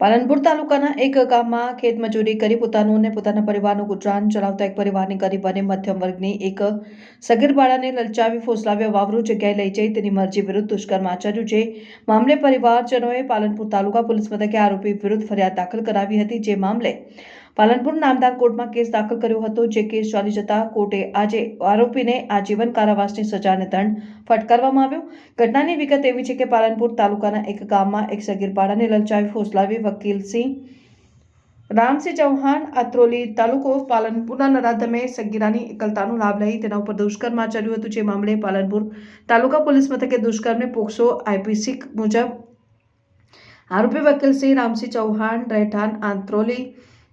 પાલનપુર તાલુકાના એક ગામમાં ખેતમજૂરી કરી પોતાનું અને પોતાના પરિવારનું ગુજરાન ચલાવતા એક પરિવારની ગરીબ અને મધ્યમ વર્ગની એક સગીર બાળાને લલચાવી ફોસલાવ્યા વાવરૂ જગ્યાએ લઈ જઈ તેની મરજી વિરુદ્ધ દુષ્કર્મ આચર્યું છે. મામલે પરિવારજનોએ પાલનપુર તાલુકા પોલીસ મથકે આરોપી વિરુદ્ધ ફરિયાદ દાખલ કરાવી હતી, જે મામલે પાલનપુર નામદાર કોર્ટમાં કેસ દાખલ કર્યો હતો, જે કેસ ચાલી જતા કોર્ટે આજે આરોપીને આજીવન કારાવાસની સજાને દંડ ફટકારવામાં આવ્યો. ઘટનાની વિગત એવી છે કે પાલનપુર તાલુકાના એક ગામમાં એક સગીર બાળાને લલચાવી ફોસલાવી વકીલસિંહ રામસિંહ ચૌહાણ આત્રોલી તાલુકો પાલનપુરના નરાધમે સગીરાની એકલતાનો લાભ લઈ તેના ઉપર દુષ્કર્મ આચર્યું હતું. જે મામલે પાલનપુર તાલુકા પોલીસ મથકે દુષ્કર્મને પોક્સો આઈપીસી મુજબ આરોપી વકીલસિંહ રામસિંહ ચૌહાણ, રહેઠાણ આંત્રોલી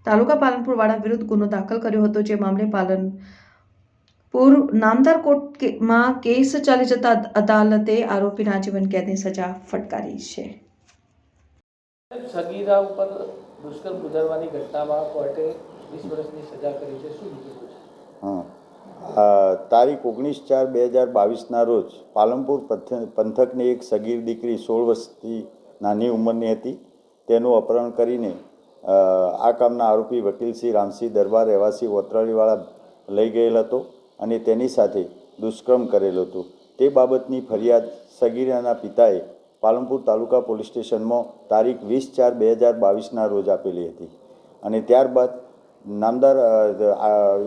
તાલુકા પાલનપુર વાળા વિરુદ્ધ ગુનો દાખલ કર્યો હતો જે મામલે પાલનપુર નામદાર કોર્ટમાં કેસ ચાલી જતા અદાલતે આરોપીને આજીવન કેદની સજા ફટકારી છે. સગીરા ઉપર દુષ્કર્મ ગુજારવાની ઘટનામાં કોર્ટે વીસ વર્ષની સજા કરી છે. શું હા. તારીખ ઓગણીસ ચાર બે હજાર બાવીસના રોજ પાલનપુર પંથ- પંથકની એક સગીર દીકરી સોળ વર્ષથી નાની ઉંમરની હતી. તેનું અપહરણ કરીને આ કામના આરોપી વકીલસિંહ રામસિંહ દરબાર રહેવાસી વોત્રાળીવાળા લઈ ગયેલ હતો અને તેની સાથે દુષ્કર્મ કરેલું હતું. તે બાબતની ફરિયાદ સગીરાના પિતાએ પાલનપુર તાલુકા પોલીસ સ્ટેશનમાં તારીખ વીસ ચાર બે હજાર બાવીસના રોજ આપેલી હતી. અને ત્યારબાદ નામદાર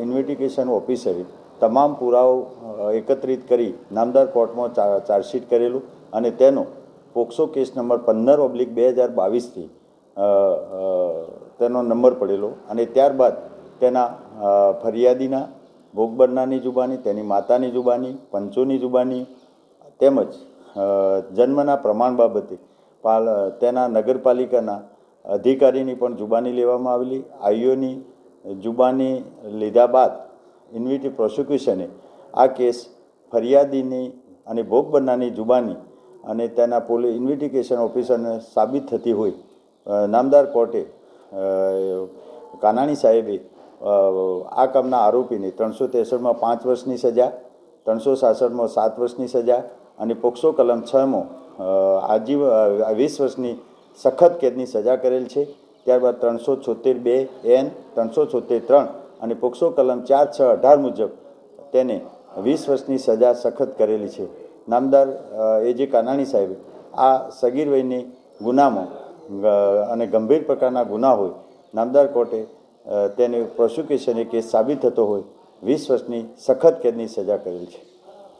ઇન્વેસ્ટિગેશન ઓફિસરે તમામ પુરાવો એકત્રિત કરી નામદાર કોર્ટમાં ચાર્જશીટ કરેલું અને તેનો પોક્સો કેસ નંબર પંદર ઓબ્લિક બે હજાર બાવીસથી તેનો નંબર પડેલો અને ત્યારબાદ તેના ફરિયાદીના ભોગ જુબાની, તેની માતાની જુબાની, પંચોની જુબાની તેમજ જન્મના પ્રમાણ બાબતે પાલ, તેના નગરપાલિકાના અધિકારીની પણ જુબાની લેવામાં આવેલી. આઈઓની જુબાની લીધા બાદ ઇન્વિટી પ્રોસિક્યુશને આ કેસ ફરિયાદીની અને ભોગ બનનારની જુબાની અને તેના પોલીસ ઇન્વેસ્ટિગેશન ઓફિસરને સાબિત થતી હોય નામદાર કોર્ટે કાનાણી સાહેબે આ કામના આરોપીને ત્રણસો ત્રેસઠમાં પાંચ વર્ષની સજા, ત્રણસો સાસઠમાં સાત વર્ષની સજા અને પોક્સો કલમ છમાં આજીવ વીસ વર્ષની સખત કેદની સજા કરેલ છે. ત્યારબાદ ત્રણસો છોતેર બે એન, ત્રણસો છોતેર ત્રણ અને પોક્સો કલમ ચાર છ અઢાર મુજબ તેને વીસ વર્ષની સજા સખત કરેલી છે. નામદાર એ જે કાનાણી સાહેબે, આ સગીર વયની ગુનામાં અને ગંભીર પ્રકારના ગુના હોય, નામદાર કોર્ટે તેને પ્રોસિક્યુશનની કેસ સાબિત થતો હોય, વીસ વર્ષની સખત કેદની સજા કરેલ છે.